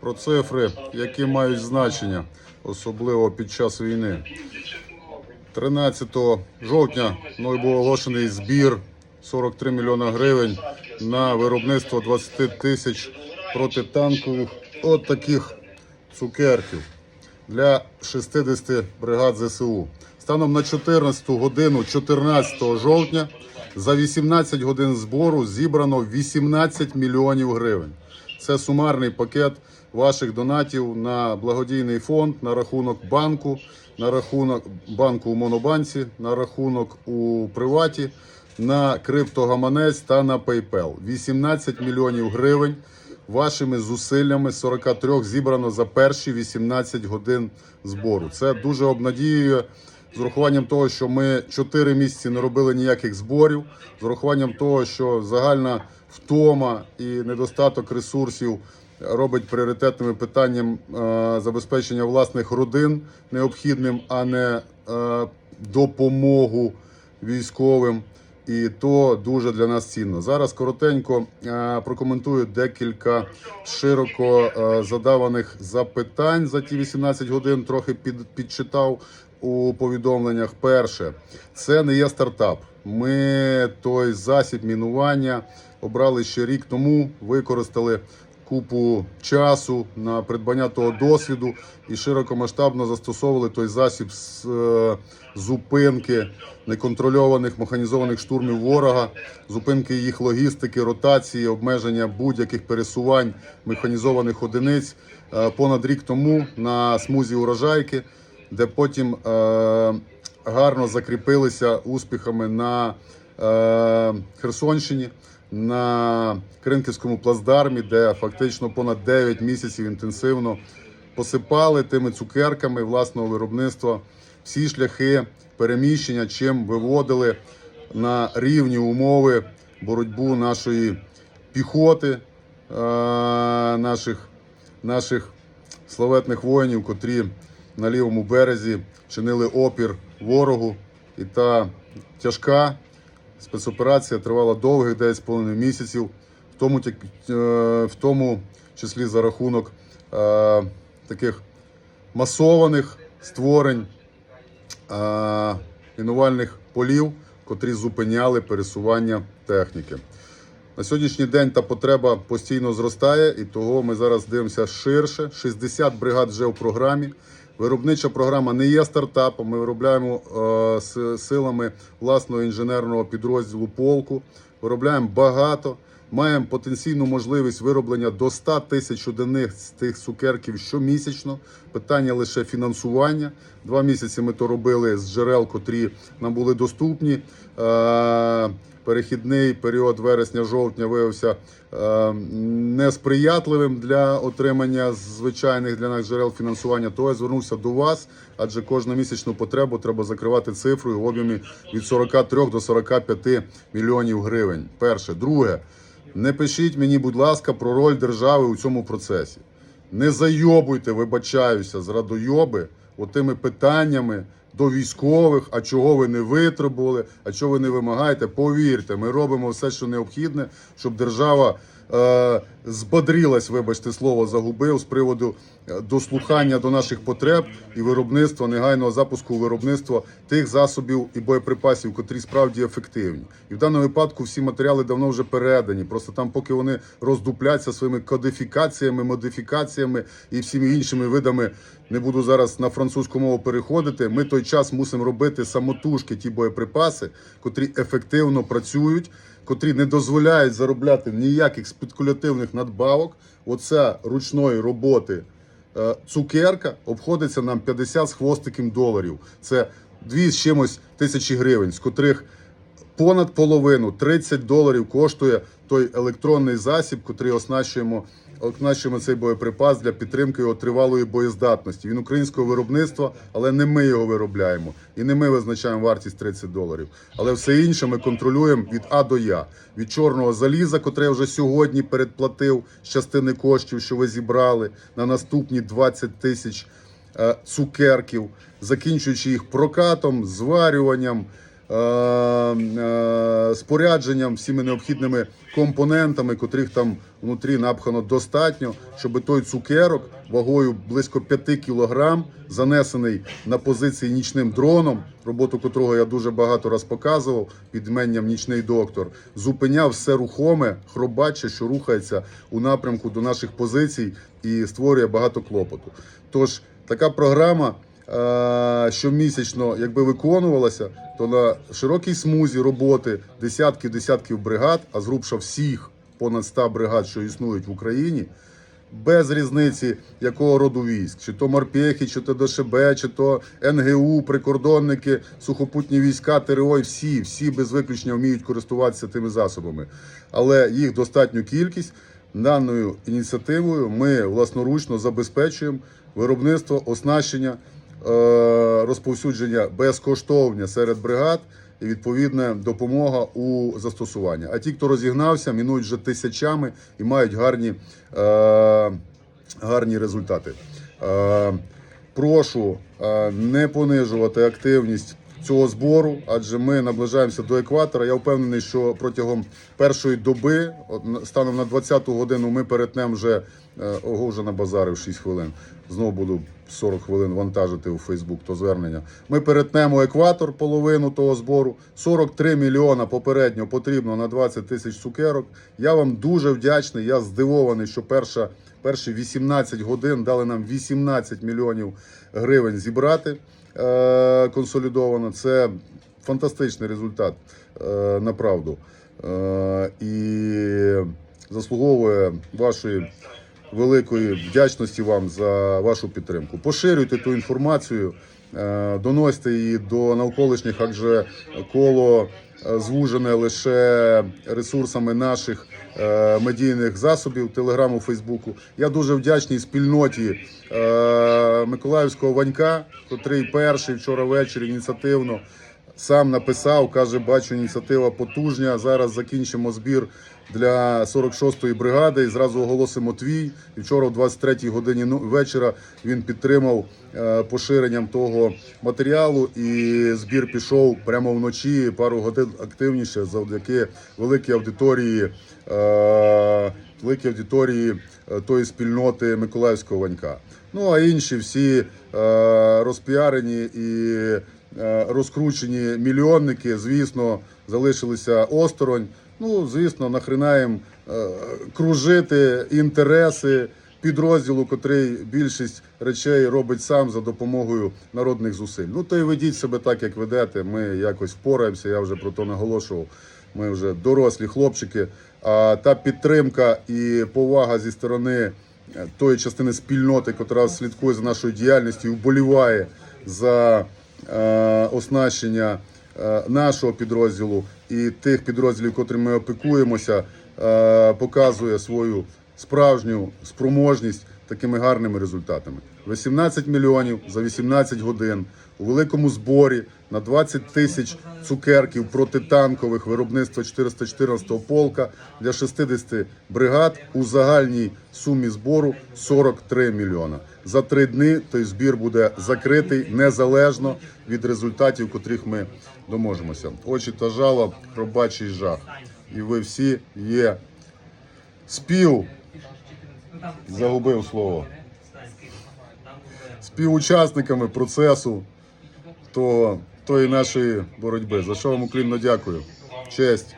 про цифри, які мають значення, особливо під час війни. 13 жовтня мною був оголошений збір 43 мільйона гривень на виробництво 20 тисяч протитанкових от цукерків для 60 бригад ЗСУ. Станом на 14 годину 14 жовтня за 18 годин збору зібрано 18 мільйонів гривень. Це сумарний пакет ваших донатів на благодійний фонд, на рахунок банку, на рахунок банку у Монобанці, на рахунок у Приваті, на криптогаманець та на PayPal. 18 мільйонів гривень вашими зусиллями 43 зібрано за перші 18 годин збору. Це дуже обнадіює з урахуванням того, що ми 4 місяці не робили ніяких зборів, з урахуванням того, що загальна втома і недостаток ресурсів робить пріоритетними питанням е, забезпечення власних родин необхідним, а не е, допомогу військовим. І то дуже для нас цінно. Зараз коротенько е, прокоментую декілька широко задаваних запитань за ті 18 годин. Трохи під, підчитав у повідомленнях. Перше, це не є стартап. Ми той засіб мінування обрали ще рік тому, використали купу часу на придбання того досвіду і широкомасштабно застосовували той засіб з е, зупинки неконтрольованих механізованих штурмів ворога, зупинки їх логістики, ротації, обмеження будь-яких пересувань механізованих одиниць е, понад рік тому на смузі урожайки, де потім е, гарно закріпилися успіхами на е, Херсонщині на Кринківському плацдармі, де фактично понад 9 місяців інтенсивно посипали тими цукерками власного виробництва. Всі шляхи переміщення, чим виводили на рівні умови боротьбу нашої піхоти, е, наших, наших славетних воїнів, котрі на лівому березі чинили опір ворогу. І та тяжка спецоперація тривала довгих 9,5 місяців, в тому, е, в тому числі за рахунок е, таких масованих створень е, мінувальних полів, котрі зупиняли пересування техніки. На сьогоднішній день та потреба постійно зростає, і того ми зараз дивимося ширше. 60 бригад вже в програмі. Виробнича програма не є стартапом. Ми виробляємо е, с- силами власного інженерного підрозділу полку. Виробляємо багато. Маємо потенційну можливість вироблення до 100 тисяч одиниць з тих цукерків щомісячно. Питання лише фінансування. Два місяці ми то робили з джерел, котрі нам були доступні. Е, Перехідний період вересня-жовтня виявився е, несприятливим для отримання звичайних для нас джерел фінансування. То я звернувся до вас, адже кожну місячну потребу треба закривати цифрою в об'ємі від 43 до 45 мільйонів гривень. Перше, друге, не пишіть мені, будь ласка, про роль держави у цьому процесі. Не зайобуйте, вибачаюся, з радойоби отими питаннями до військових, а чого ви не витребували, а чого ви не вимагаєте. Повірте, ми робимо все, що необхідне, щоб держава е, збодрилась, вибачте слово, загубив з приводу е, дослухання до наших потреб і виробництва негайного запуску виробництва тих засобів і боєприпасів, котрі справді ефективні. І в даному випадку всі матеріали давно вже передані. Просто там, поки вони роздупляться своїми кодифікаціями, модифікаціями і всіми іншими видами, не буду зараз на французьку мову переходити. Ми той час мусимо робити самотужки ті боєприпаси, котрі ефективно працюють, котрі не дозволяють заробляти ніяких спекулятивних надбавок. Оця ручної роботи е, цукерка обходиться нам 50 з хвостиком доларів. Це дві з чимось тисячі гривень, з котрих понад половину 30 доларів коштує той електронний засіб, котрий оснащуємо, оснащуємо цей боєприпас для підтримки його тривалої боєздатності. Він українського виробництва, але не ми його виробляємо і не ми визначаємо вартість 30 доларів. Але все інше ми контролюємо від А до Я. Від чорного заліза, котре я вже сьогодні передплатив з частини коштів, що ви зібрали на наступні 20 тисяч е, цукерків, закінчуючи їх прокатом, зварюванням, спорядженням, всіми необхідними компонентами, котрих там внутрі напхано достатньо, щоб той цукерок вагою близько 5 кілограм, занесений на позиції нічним дроном, роботу котрого я дуже багато раз показував під іменням Нічний доктор, зупиняв все рухоме, хробаче, що рухається у напрямку до наших позицій і створює багато клопоту. Тож така програма е, щомісячно, якби виконувалася, то на широкій смузі роботи десятків десятків бригад, а зрубша всіх понад 100 бригад, що існують в Україні, без різниці якого роду військ, чи то морпехи, чи то ДШБ, чи то НГУ, прикордонники, сухопутні війська, ТРО, всі, всі без виключення вміють користуватися тими засобами. Але їх достатню кількість. Даною ініціативою ми власноручно забезпечуємо виробництво, оснащення, е, розповсюдження безкоштовне серед бригад і відповідна допомога у застосуванні. А ті, хто розігнався, мінують вже тисячами і мають гарні, е, гарні результати. Е, прошу е, не понижувати активність цього збору, адже ми наближаємося до екватора. Я впевнений, що протягом першої доби, станом на 20-ту годину, ми перетнемо вже е, ого, вже на базарив 6 хвилин. Знову буду 40 хвилин вантажити у Фейсбук то звернення. Ми перетнемо екватор, половину того збору. 43 мільйона попередньо потрібно на 20 тисяч цукерок. Я вам дуже вдячний. Я здивований, що перша, перші 18 годин дали нам 18 мільйонів гривень зібрати консолідовано. Це фантастичний результат, на направду. Е, і заслуговує вашої великої вдячності вам за вашу підтримку. Поширюйте ту інформацію, е, доносьте її до навколишніх, адже коло е, звужене лише ресурсами наших е, медійних засобів, телеграму, Фейсбуку. Я дуже вдячний спільноті е, Миколаївського Ванька, котрий перший вчора ввечері ініціативно сам написав, каже, бачу, ініціатива потужня. Зараз закінчимо збір для 46-ї бригади і зразу оголосимо твій. І вчора, о 23-й годині ну- вечора, він підтримав е, поширенням того матеріалу. І збір пішов прямо вночі, пару годин активніше, завдяки великій аудиторії. Е, великій аудиторії е, тої спільноти Миколаївського Ванька. Ну а інші всі розпіарені і розкручені мільйонники, звісно, залишилися осторонь. Ну, звісно, нахрена їм е, кружити інтереси підрозділу, котрий більшість речей робить сам за допомогою народних зусиль. Ну то й ведіть себе так, як ведете. Ми якось впораємося. Я вже про то наголошував. Ми вже дорослі хлопчики. А та підтримка і повага зі сторони е, тої частини спільноти, яка слідкує за нашою діяльністю і вболіває за е, оснащення е, нашого підрозділу і тих підрозділів, котрим ми опікуємося, е, показує свою справжню спроможність такими гарними результатами. 18 мільйонів за 18 годин у великому зборі на 20 тисяч цукерків протитанкових виробництва 414-го полка для 60 бригад у загальній сумі збору 43 мільйона. За три дні той збір буде закритий незалежно від результатів, котрих ми доможемося. Очі та жало, хробачий жах. І ви всі є спів. Загубив слово. Співучасниками процесу того, тої нашої боротьби. За що вам уклінно дякую. Честь.